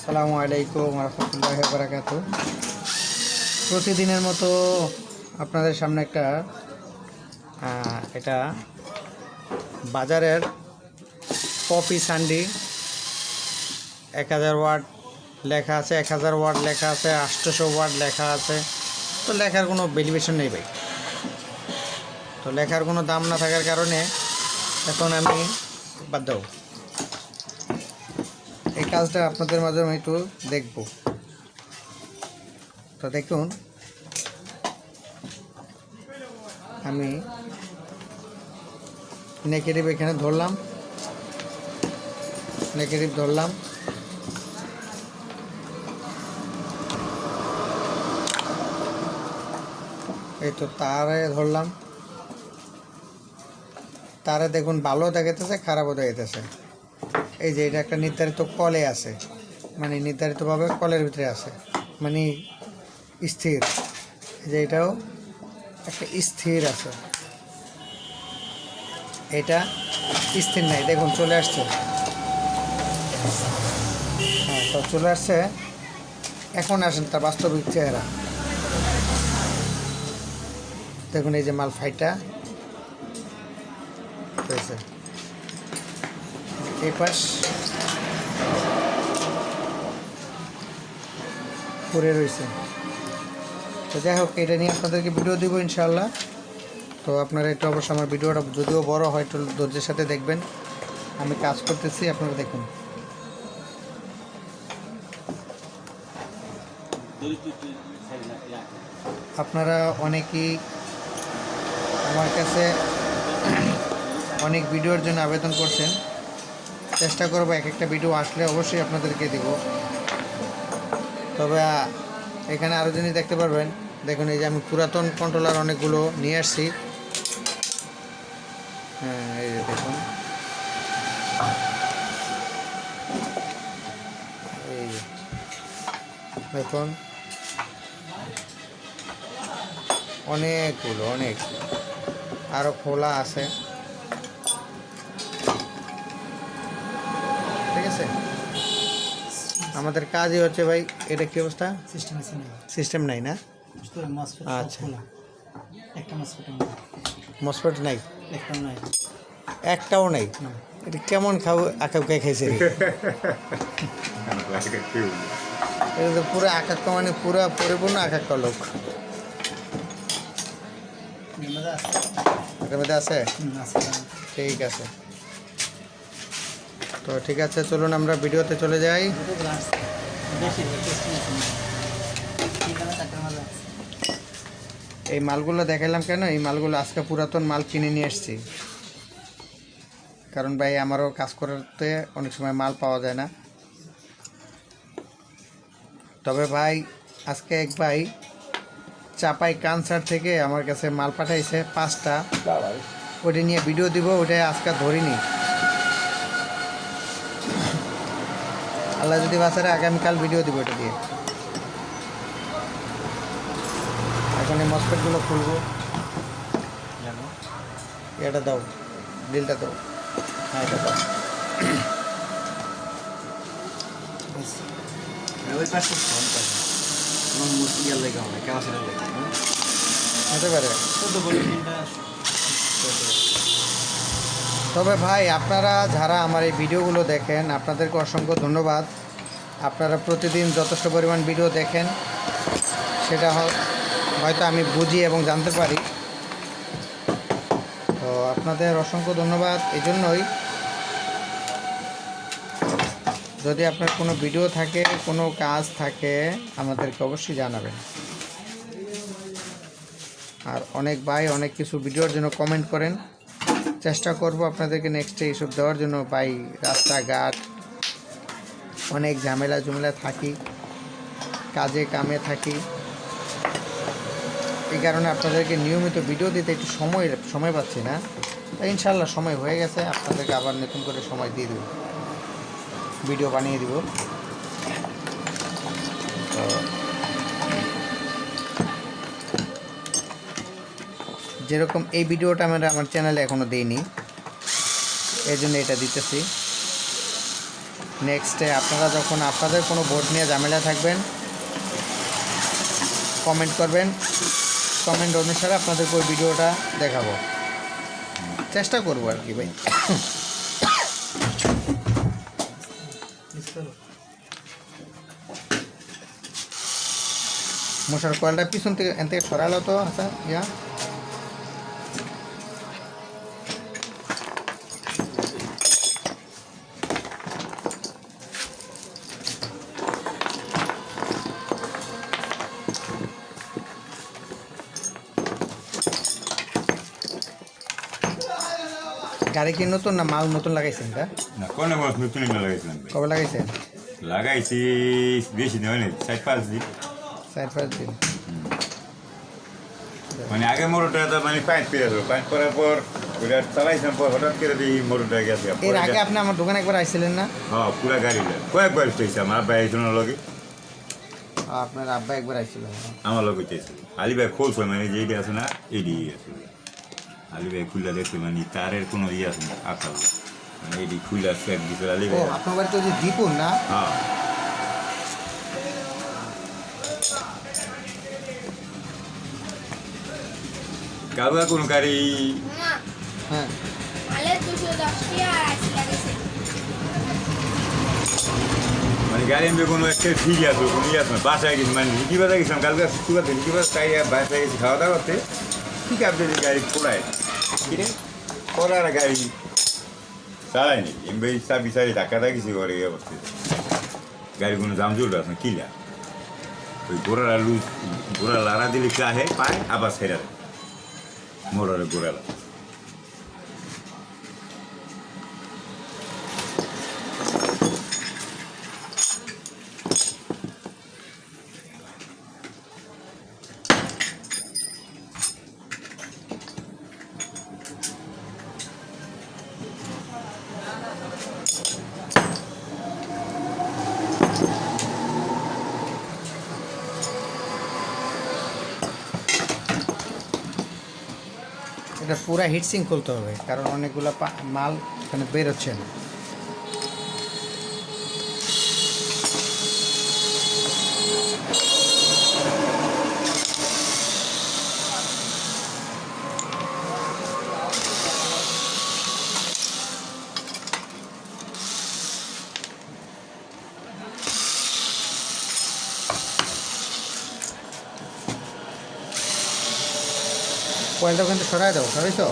আসসালামু আলাইকুম রহমতুল্লাহ বারাকাতু। প্রতিদিনের মতো আপনাদের সামনে একটা এটা বাজারের পপি সান্ডি, এক হাজার ওয়ার্ড লেখা আছে, এক হাজার ওয়ার্ড লেখা আছে আটশোশো ওয়ার্ড লেখা আছে। তো লেখার কোনো ভ্যালিউয়েশন নেই ভাই। তো লেখার কোনো দাম না থাকার কারণে এখন আমি বাদ দাও এই কাজটা আপনাদের মাঝে আমি একটু দেখব। তো দেখুন, আমি নেগেটিভ এখানে ধরলাম। নেগেটিভ ধরলাম। এই তো তারে ধরলাম। তারে দেখুন, ভালো দেখাইতেছে, খারাপও দেখাইতেছে। এই যে এটা একটা নির্ধারিত কলে আছে। মানে নির্ধারিতভাবে কলের ভিতরে আছে। মানে স্থির। যে এটাও একটা স্থির আছে। এটা স্থির নাই। দেখুন, চলে আসছে। হ্যাঁ তো চলে আসছে। এখন আসেন তার বাস্তবিক চেহারা। দেখুন, এই যে মাল ফাইটা। হয়েছে এই পাশ পড়ে রয়েছে। তো যাই হোক, এটা নিয়ে আপনাদেরকে ভিডিও দিব ইনশাল্লাহ তো আপনারা একটু অবশ্য আমার ভিডিওটা যদিও বড় হয়, একটু ধৈর্যের সাথে দেখবেন। আমি কাজ করতেছি, আপনারা দেখুন। আপনারা অনেকেই আমার কাছে অনেক ভিডিওর জন্য আবেদন করছেন। চেষ্টা করব, এক একটা ভিডিও আসলে অবশ্যই আপনাদেরকে দিব। তবে এখানে আরও জিনিস দেখতে পারবেন। দেখুন, এই যে আমি পুরাতন কন্ট্রোলার অনেকগুলো নিয়ে আসছি। হ্যাঁ এই যে দেখুন। এই দেখুন। অনেকগুলো, অনেক। আরও খোলা আছে ঠিক আছে আমাদের কাজই হচ্ছে ভাই এটা কি অবস্থা? সিস্টেম সিস্টেম নাই না? মসফেট আচ্ছা। একটা মসফেট নাই? একটা নাই। একটাও নাই? এটা কেমন খাও আকাউকে খাইছে রে? এটা তো পুরো আকাক্কা মানে পুরো পরিপূর্ণ আকাক্কা লোক। আছে। ঠিক আছে। তো ঠিক আছে, চলুন আমরা ভিডিওতে চলে যাই। এই মালগুলো দেখালাম কেন? এই মালগুলো আজকে পুরাতন মাল কিনে নিয়ে এসেছি। কারণ ভাই, আমারও কাজ করতে অনেক সময় মাল পাওয়া যায় না। তবে ভাই, আজকে এক ভাই চাপাই কানসার থেকে আমার কাছে মাল পাঠাইছে পাঁচটা। ওটা নিয়ে ভিডিও দিব ওটা আজকে ধরিনি। আল্লাহ যদি বাঁচারে আগামীকাল ভিডিও দিব এটা দিয়ে। এখন এই মসপেটগুলো খুলবো। এটা দাও ডিলটা দাও। হ্যাঁ এটা দাও। লেগে হতে পারে। তবে ভাই আপনারা যারা আমার এই ভিডিওগুলো দেখেন আপনাদেরকে অসংখ্য ধন্যবাদ। আপনারা প্রতিদিন যথেষ্ট পরিমাণ ভিডিও দেখেন। সেটা হয়তো আমি বুঝি এবং জানতে পারি। তো আপনাদের অসংখ্য ধন্যবাদ এই জন্যই যদি আপনার কোনো ভিডিও থাকে, কোনো কাজ থাকে, আমাদেরকে অবশ্যই জানাবেন। আর অনেক ভাই অনেক কিছু ভিডিওর জন্য কমেন্ট করেন। চেষ্টা করব আপনাদেরকে নেক্সটে এইসব দেওয়ার জন্য। ভাই, রাস্তাঘাট অনেক ঝামেলা জুমেলা থাকি, কাজে কামে থাকি। এই কারণে আপনাদেরকে নিয়মিত ভিডিও দিতে একটু সময় সময় পাচ্ছি না। ইনশাল্লাহ সময় হয়ে গেছে, আপনাদেরকে আবার নতুন করে সময় দিয়ে দেবো। ভিডিও বানিয়ে দিব। তো যেরকম এই ভিডিওটা আমরা, আমার চ্যানেলে এখনও দিইনি এই জন্য এটা দিতেছি। নেক্সটে আপনারা যখন আপনাদের কোনো ভোট নিয়ে ঝামেলা থাকবেন কমেন্ট করবেন কমেন্ট অনুসারে আপনাদেরকে ওই ভিডিওটা দেখাবো। চেষ্টা করব আর কি ভাই। মশার কয়েলটা পিছন থেকে এন থেকে সরালো তো আচ্ছা ইয়া। গাড়ি কি নতুন না মাল নতুন লাগাইছেন এটা না কোনে মাছ নতুন এগুলো লাগাইছিলাম কবে লাগাইছেন? লাগাইছি বেশি দিন হয়নি চার পাঁচ দিন। চার পাঁচ দিন। মানে আগে মোটরটা তো মানে পাইপ পেয়ে আসলো পাইপ করার পর ওটা চালাইছিলাম পর হঠাৎ করে দিই মোটরটা গেছে। এর আগে আপনি আমার দোকানে একবার আইছিলেন না? হ্যাঁ পুরা গাড়ি কয়েকবার চাইছে আমার আইছিল না লগে। আপনার আব্বা একবার আইছিল। আমার লগে চাইছে আলি ভাই খোলছ মানে যেইটা আছে না এইটি আছে। আলি ভাই খুললা দেখতে মানে তারের কোনো ইয়ে আছে না আকাল মানে এইটি খুললা সেট দিছে আলি ও ভাই আপনার বাড়িতে ওই যে দীপুর না হ্যাঁ কাউয়া কোনো গাড়ি হ্যাঁ মানে গাড়ি আমি কোনো একটা ঠিক আছে কোনো ইয়ে আছে না বাসায় গেছি মানে লিখি বাজা গেছিলাম কালকে শুক্রবার লিখি তাই বাসায় গেছি খাওয়া দাওয়া করতে ঠিক আছে গাড়ি পড়ায় কিরে পড়ার গাড়ি। চালায়নি এমনি চাবি বিচারি ধাক্কা থাকিছি ঘরে গিয়ে বসতে গাড়ি কোনো জাম জোর আছে কিলা ওই গোড়ালা লুজ গোড়া লাড়া দিলে আহে? পায়? আবার দেয়। মোড়ারে গোড়ালা এটা পুরা হিটসিং খুলতে হবে কারণ অনেকগুলো মাল এখানে বেরোচ্ছে না। ওখান থেকে সরাই দাও সরাইছো?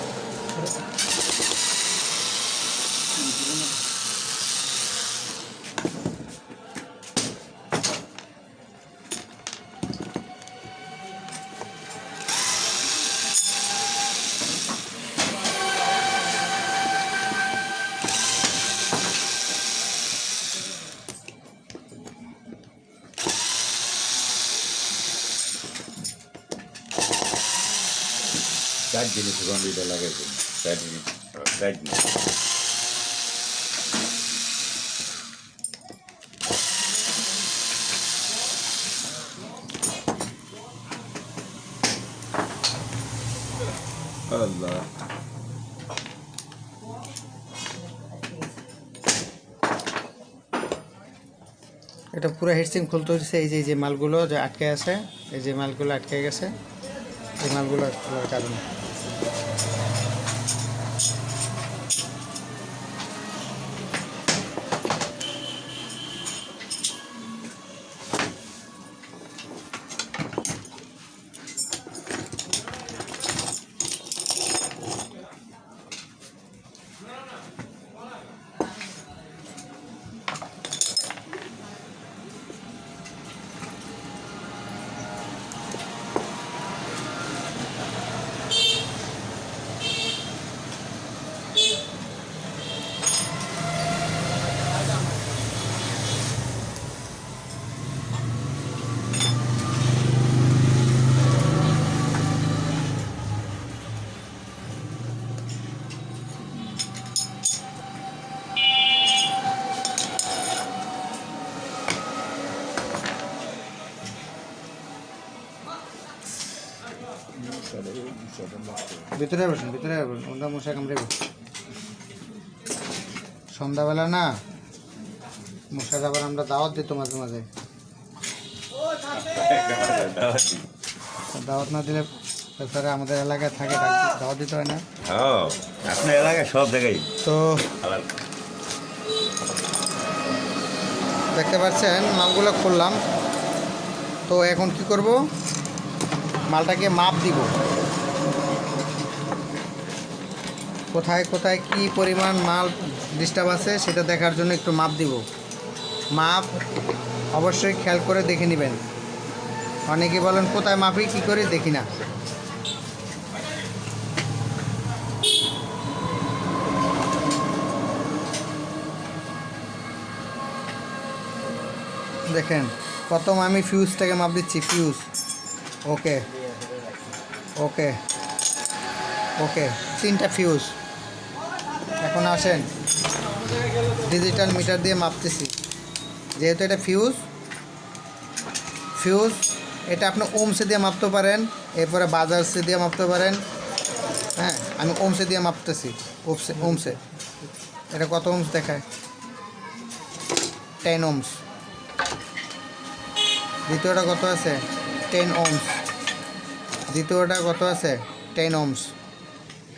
চার জিনিস গন্ডিটা লাগাইছে চার চার এটা পুরো হেডসিং খুলতে হচ্ছে এই যে এই যে মালগুলো যে আটকে আছে, এই যে মালগুলো আটকে গেছে, এই মালগুলো খোলার কারণে No, no, no. ভিতরে বসুন ভিতরে বসুন ওটা মশা কামড়ে সন্ধ্যাবেলা না মুর্শাদ আবার আমরা দাওয়াত দিত মাঝে মাঝে। দাওয়াত না দিলে তাছাড়া আমাদের এলাকায় থাকে দাওয়াত দিতে হয় না। আপনার এলাকায় সব জায়গায়? তো দেখতে পাচ্ছেন মালগুলো খুললাম। তো এখন কি করব? মালটাকে মাপ দিব। কোথায় কোথায় কি পরিমাণ মাল ডিস্টার্ব আছে সেটা দেখার জন্য একটু মাপ দিব। মাপ অবশ্যই খেয়াল করে দেখে নেবেন। অনেকে বলেন, কোথায় মাপি, কি করে দেখি না। দেখেন, প্রথম আমি ফিউজটাকে মাপ দিচ্ছি ফিউজ ওকে ওকে ওকে তিনটা ফিউজ এখন আসেন। ডিজিটাল মিটার দিয়ে মাপতেছি। যেহেতু এটা ফিউজ ফিউজ এটা আপনি ওমসে দিয়ে মাপতে পারেন, এরপরে বাজারসে দিয়ে মাপতে পারেন। হ্যাঁ আমি ওমসে দিয়ে মাপতেছি ওমসে ওমসে এটা কত ওমস দেখায়? টেন ওমস দ্বিতীয়টা কত আছে? টেন ওমস দ্বিতীয়টা কত আছে? টেন ওমস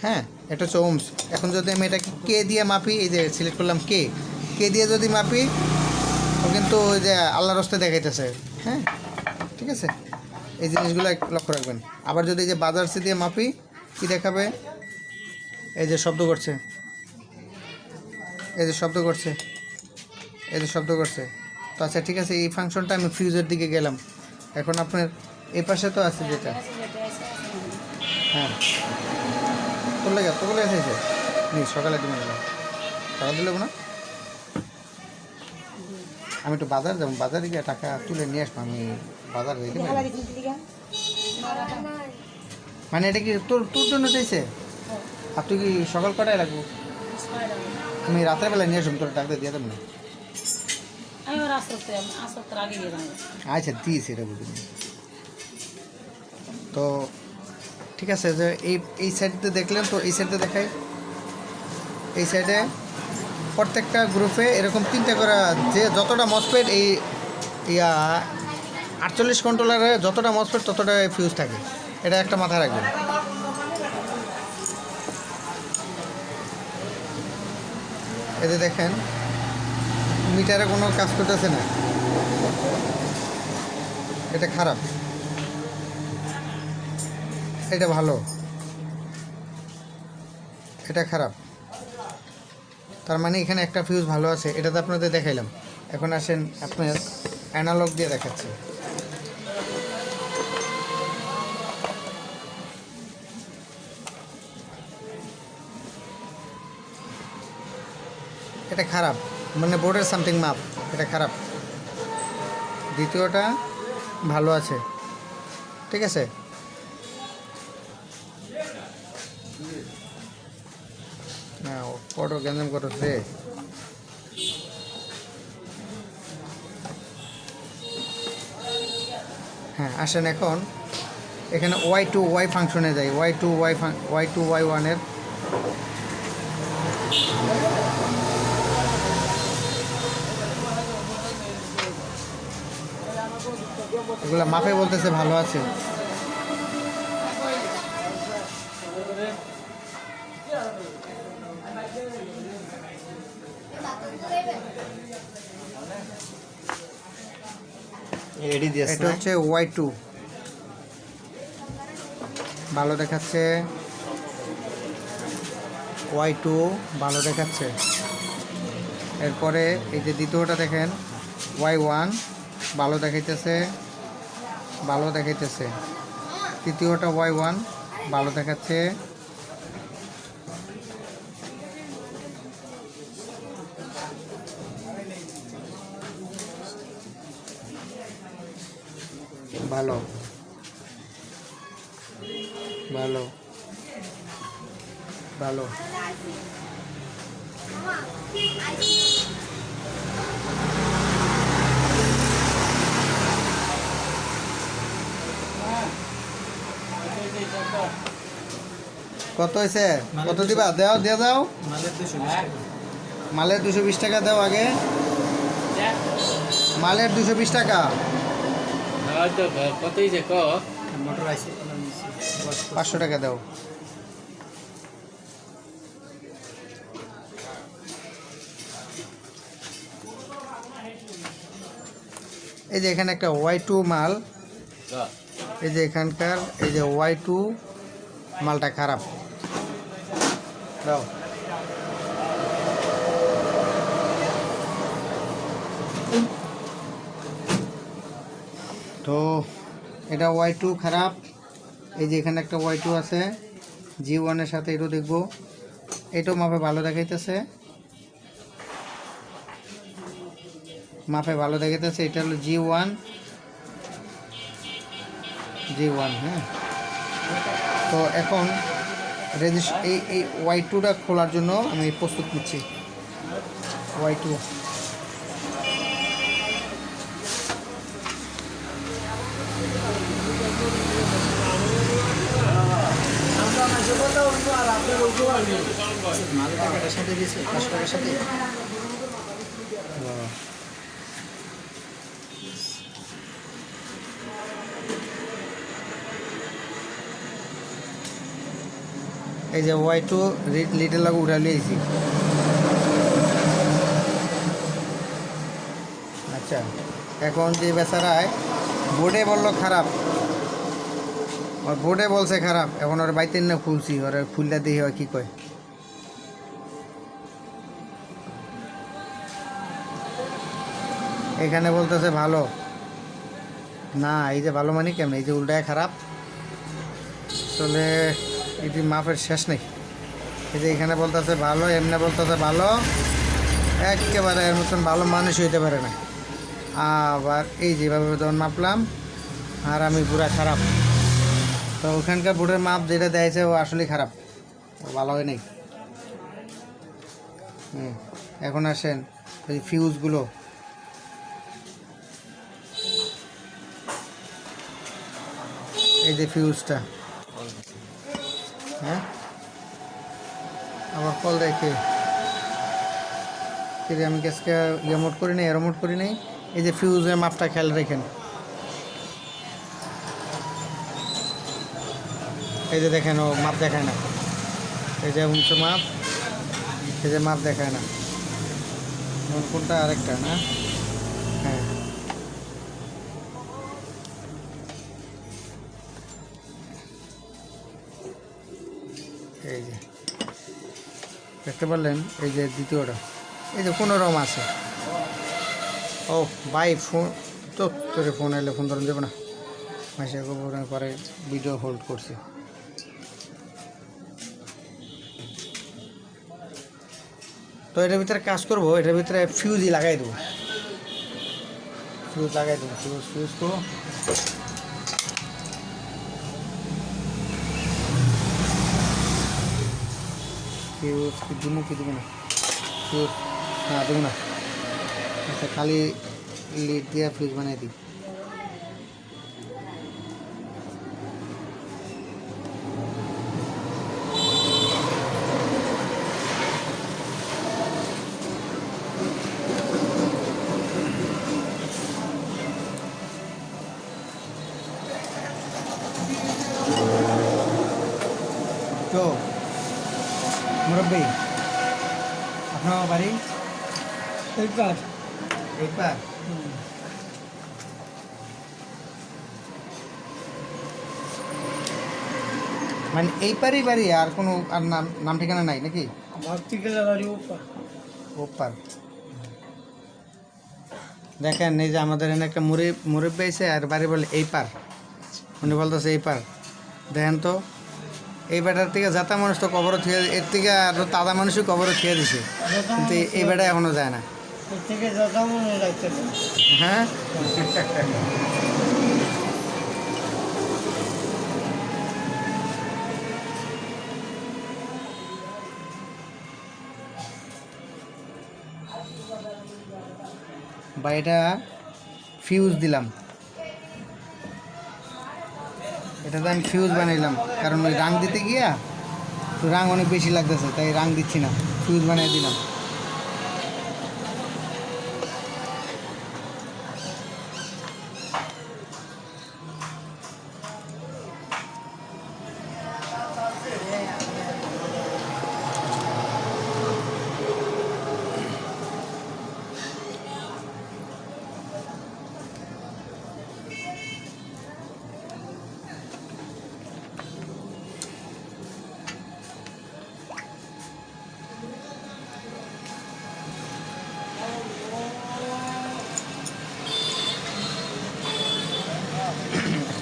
হ্যাঁ এটা হচ্ছে ওমস। এখন যদি আমি এটাকে কে দিয়ে মাপি, এই যে সিলেক্ট করলাম কে কে দিয়ে যদি মাপি কিন্তু ওই যে আল্লাহ রস্তে দেখাইতেছে। হ্যাঁ ঠিক আছে? এই জিনিসগুলো লক্ষ্য রাখবেন। আবার যদি এই যে বাজারসি দিয়ে মাপি, কি দেখাবে? এই যে শব্দ করছে। এই যে শব্দ করছে। এই যে শব্দ করছে। তো আচ্ছা ঠিক আছে, এই ফাংশনটা আমি ফিউজের দিকে গেলাম। এখন আপনার এই পাশে তো আছে যেটা। হ্যাঁ। তোর লাগে আছে নি সকালে দিবেন সকাল দিলে না? আমি একটু বাজার যাব বাজারে গিয়ে টাকা তুলে নিয়ে আসব আমি বাজার মানে এটা কি তোর তোর জন্য চাইছে? আর তুই কি সকাল কটায় লাগবো? আমি রাতের বেলা নিয়ে আসব তোর টাকা দিয়ে দেবো না। আচ্ছা দিয়েছি এটা বুঝিনি তো ঠিক আছে, যে এই এই সাইডতে দেখলেন তো এই সাইডে দেখাই। এই সাইডে প্রত্যেকটা গ্রুপে এরকম তিনটে করে যে যতটা মসপেট এই, ইয়া, আটচল্লিশ কন্ট্রোলারে যতটা মসপেট ততটা ফিউজ থাকে। এটা একটা মাথায় রাখবেন। এতে দেখেন, মিটারে কোনো কাজ করতেছে না। এটা খারাপ। এটা ভালো। এটা খারাপ। তার মানে এখানে একটা ফিউজ ভালো আছে এটা তো আপনাদের দেখাইলাম। এখন আসেন, আপনার অ্যানালগ দিয়ে দেখাচ্ছে। এটা খারাপ মানে বোর্ডের সামথিং মাপ এটা খারাপ। দ্বিতীয়টা ভালো আছে। ঠিক আছে? না ফটো গ্যাঞ্জাম করো রে হ্যাঁ আসেন এখন। এখানে ওয়াই টু ওয়াই ফাংশনে যাই। Y two y y two y ওয়ানের এগুলো মাপে বলতেছে ভালো আছে। এটা হচ্ছে ওয়াই টু ভালো দেখাচ্ছে। ওয়াই টু ভালো দেখাচ্ছে। এরপরে এই যে দ্বিতীয়টা দেখেন ওয়াই ওয়ান ভালো দেখাইতেছে ভালো দেখাইতেছে। তৃতীয়টা ওয়াই ওয়ান ভালো দেখাচ্ছে। ভালো। ভালো। ভালো। কত হয়েছে? কত দিবা? দেও, দিয়ে দাও। মালের দুশো বিশ টাকা দাও আগে। মালের দুশো বিশ টাকা। হয়তো কত ক মোটর আছে পাঁচশো টাকা দাও। এই যে এখানে একটা ওয়াই টু মাল। এই যে এখানকার এই যে ওয়াই টু মালটা খারাপ। দাও। তো এটা ওয়াই টু খারাপ। এই যে এখানে একটা ওয়াই টু আছে। জি ওয়ানের সাথে এটাও দেখব। এটাও মাপে ভালো দেখাইতেছে। মাপে ভালো দেখাইতেছে, এটা হলো জি ওয়ান জি ওয়ান হ্যাঁ। তো এখন রেজিস্ট এই এই ওয়াই টুটা খোলার জন্য আমি প্রস্তুত নিচ্ছি। ওয়াই টু সাথে দিয়েছে সাথে এই যে ওয়াই টু লিটার লাগে উঠা লিয়েছি আচ্ছা এখন যে বেচারায় বোর্ডে বলল খারাপ। ওর বোর্ডে বলছে খারাপ, এখন ওর বাইতে না খুলছি, ওর খুললে দেখি কী কয়। এখানে বলতেছে ভালো। না, এই যে ভালো মানে কেমন? এই যে উল্টায় খারাপ। আসলে এটি মাপের শেষ নেই। এই যে এখানে বলতেছে ভালো, এমনি বলতেছে ভালো। একেবারে এর মতন ভালো মানুষ হইতে পারে না। আবার এই যেভাবে তখন মাপলাম, আর আমি পুরা খারাপ। তো ওখানকার বোর্ডের মাপ যেটা দেয়ছে, ও আসলেই খারাপ। ভালো হয় নাই হুম, এখন আসেন, ওই ফিউজগুলো এই যে ফিউজটা হ্যাঁ? আবার কল দেখে আমি গ্যাসকে ইয়ে মোট করি নাই এরো করি নাই? এই যে ফিউজের মাপটা খেয়াল রেখেন। এই যে দেখেন, ও মাপ দেখায় না। এই যে উঁচু মাপ, এই যে মাপ দেখায় না। কোনটা আরেকটা, না? হ্যাঁ। এই যে, দেখতে পারলেন? এই যে দ্বিতীয়টা। এই যে কোনো রকম আছে ও, ভাই, ফোন, তো তোরে ফোন এলে ফোন ধরুন দেবো না। মাসে পরে ভিডিও হোল্ড করছি। এটার ভিতরে কাজ করব, এটার ভিতরে ফিউজই লাগাই দেবো। ফিউজ লাগাই দেবো ফিউজ ফিউজ তো। ফিউজ কি দেবো কি দেবো না? ফিউজ হ্যাঁ দেবো না। আচ্ছা খালি লিড দিয়ে ফিউজ বানাই দিই তো মুরব্বী আপনার বাড়ি এইবার এইবার মানে এই পারেই বাড়ি আর কোনো আর নাম নাম ঠিকানা নাই নাকি? ভক্তি গেলে বাড়ি উপর ওপার দেখেন এই যে আমাদের এখানে একটা মুড়ি মুরব্বী আছে আর বাড়ি বলে এই পার। উনি বলতেছে এই পার। দেখেন তো এই বেটার থেকে যাতা মানুষ তো কবরও থিয়ে এর থেকে আর তাজা মানুষও কবরও থিয়ে দিছে। কিন্তু এই বেটা এখনও যায় না। হ্যাঁ? বা এটা ফিউজ দিলাম। এটাতে আমি ফিউজ বানাইলাম, কারণ ওই রাং দিতে গিয়া তো রাং অনেক বেশি লাগতেছে, তাই রাং দিচ্ছি না ফিউজ বানিয়ে দিলাম।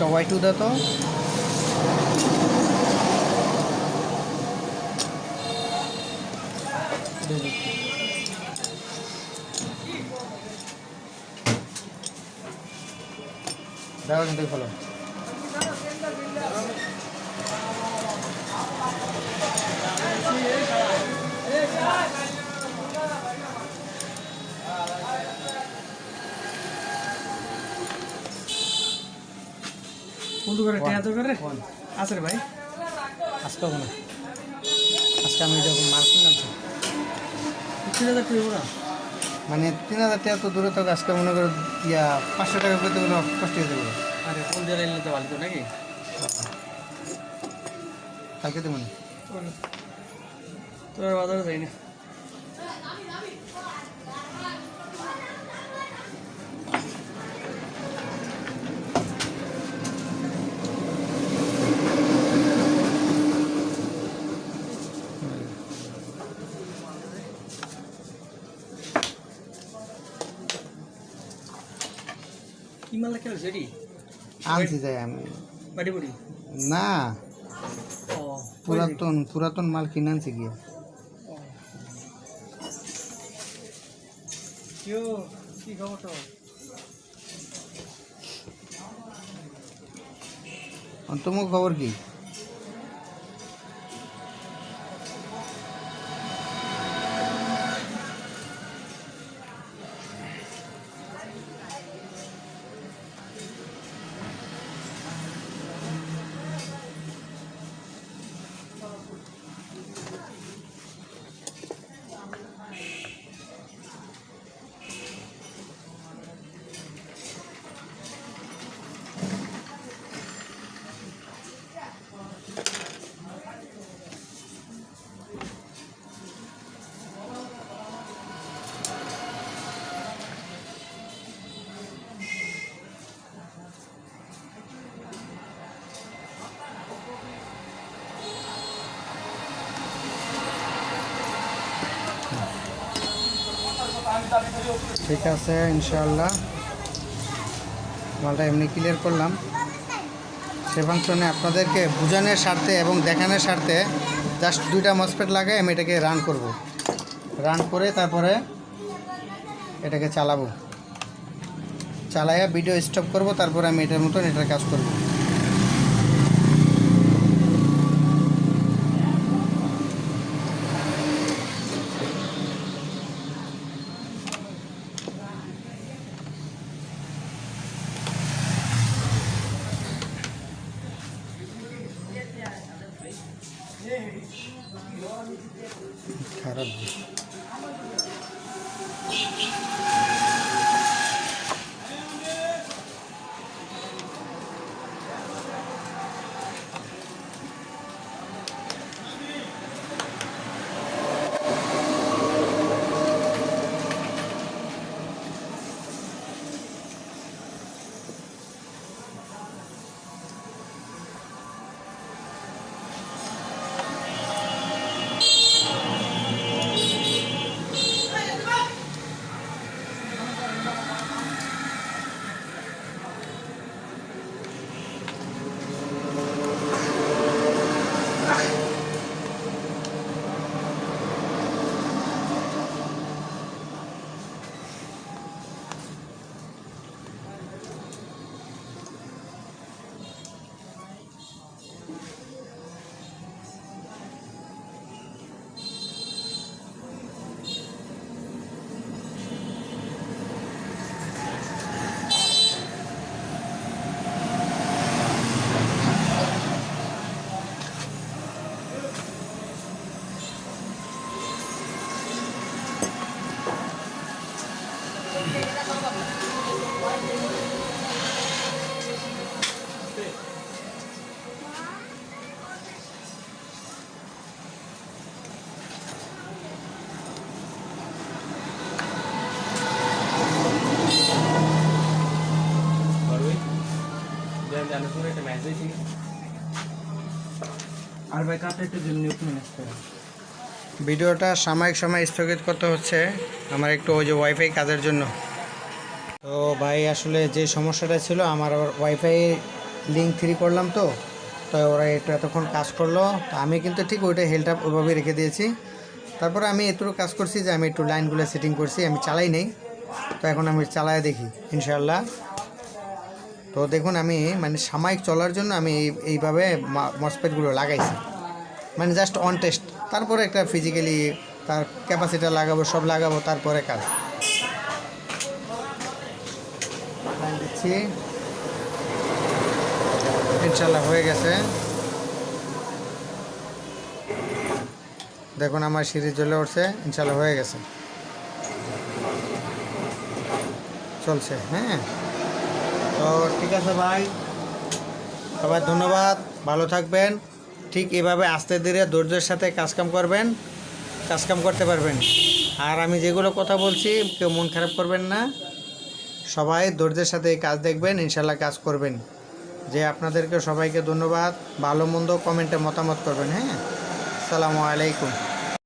ওয়াই টু দে তো দেখো কিন্তু ভালো কোন দোকানে টিয়া দোকানে আছে রে ভাই। আজকে হবে না। আজকে আমি যখন মার্কেট নামছি তিন হাজার টাকা না মানে তিন হাজার টাকা তো দূরে থাকো আজকে মনে করো ইয়া পাঁচশো টাকা পেতে কোনো কষ্ট হয়ে যাবে। আরে কোন দিয়ে নিলে তো ভালো তো নাকি? কালকে তো মনে তোর বাজারে যাই না। মাল আনছি যাই আমি। বাড়ি বাড়ি না। পুরাতন পুরাতন মাল কিনে আনছি গিয়ে। কেউ কি খবর তো তোমার খবর কি? ঠিক আছে ইনশাল্লাহ মালটা এমনি ক্লিয়ার করলাম। সে ফাংশনে আপনাদেরকে বোঝানোর স্বার্থে এবং দেখানোর স্বার্থে জাস্ট দুইটা মসপেট লাগে আমি এটাকে রান করব। রান করে তারপরে এটাকে চালাবো। চালাইয়া ভিডিও স্টপ করব, তারপরে আমি এটার মতন এটার কাজ করব। করে ভিডিওটা সাময়িক সময় স্থগিত করতে হচ্ছে, আমার একটু ওই যে ওয়াইফাই কাজের জন্য। তো ভাই, আসলে যে সমস্যাটা ছিল, আমার ওয়াইফাই লিঙ্ক থ্রি করলাম তো তো ওরা একটু এতক্ষণ কাজ করল। তো আমি কিন্তু ঠিক ওইটা হেলটা ওইভাবে রেখে দিয়েছি। তারপরে আমি এতটুকু কাজ করছি যে আমি একটু লাইনগুলো সেটিং করছি, আমি চালাই নেই। তো এখন আমি চালায় দেখি ইনশাল্লাহ তো দেখুন, আমি মানে সাময়িক চলার জন্য আমি এইভাবে মসপেটগুলো লাগাইছি। মানে জাস্ট অন টেস্ট তারপরে একটা ফিজিক্যালি তার ক্যাপাসিটি লাগাবো, সব লাগাবো, তারপরে কাজ। দিচ্ছি। ইনশাল্লাহ হয়ে গেছে। দেখুন, আমার সিঁড়ি জ্বলে উঠছে। ইনশাল্লাহ হয়ে গেছে। চলছে হ্যাঁ। তো ঠিক আছে ভাই। সবাই ধন্যবাদ, ভালো থাকবেন। ঠিক এভাবে আস্তে ধীরে ধৈর্যের সাথে কাজকাম করবেন, কাজকাম করতে পারবেন। আর আমি যেগুলো কথা বলছি, কেউ মন খারাপ করবেন না। সবাই ধৈর্যের সাথে কাজ দেখবেন, ইনশাল্লাহ কাজ করবেন। যে আপনাদেরকে সবাইকে ধন্যবাদ, ভালো মন্দ কমেন্টে মতামত করবেন হ্যাঁ? আসসালামু আলাইকুম।